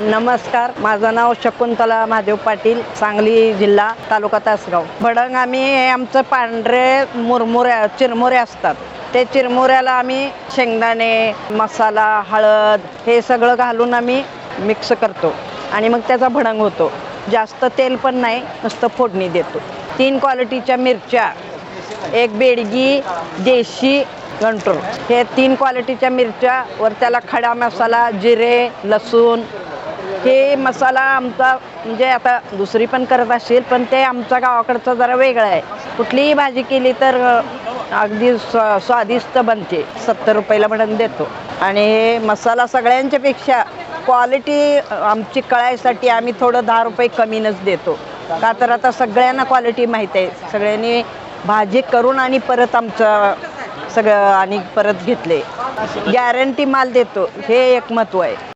नमस्कार माझं नाव शकुंतला महादेव पाटील सांगली जिल्हा तालुका तासगाव. भडंग आम्ही आमचं पांढरे मुरमुऱ्या चिरमुरे असतात. ते चिरमुऱ्याला आम्ही शेंगदाणे मसाला हळद हे सगळं घालून आम्ही मिक्स करतो. आणि मग त्याचा भडंग होतो. जास्त तेल पण नाही नुसतं फोडणी देतो. तीन क्वालिटीच्या मिरच्या एक बेडगी देशी गंटूर हे तीन क्वालिटीच्या मिरच्या वर त्याला खडा मसाला जिरे लसूण हे मसाला आमचा म्हणजे आता दुसरी पण करत असेल पण ते आमच्या गावाकडचं जरा वेगळं आहे. कुठलीही भाजी केली तर अगदी स्वा स्वादिष्ट बनते. सत्तर रुपयाला म्हणून देतो. आणि हे मसाला सगळ्यांच्यापेक्षा क्वालिटी आमची कळायसाठी आम्ही थोडं दहा रुपये कमीनच देतो. का तर आता सगळ्यांना क्वालिटी माहीत आहे. सगळ्यांनी भाजी करून आणि परत आमचं सगळं आणि परत घेतले. गॅरंटी माल देतो. हे एक महत्त्व आहे.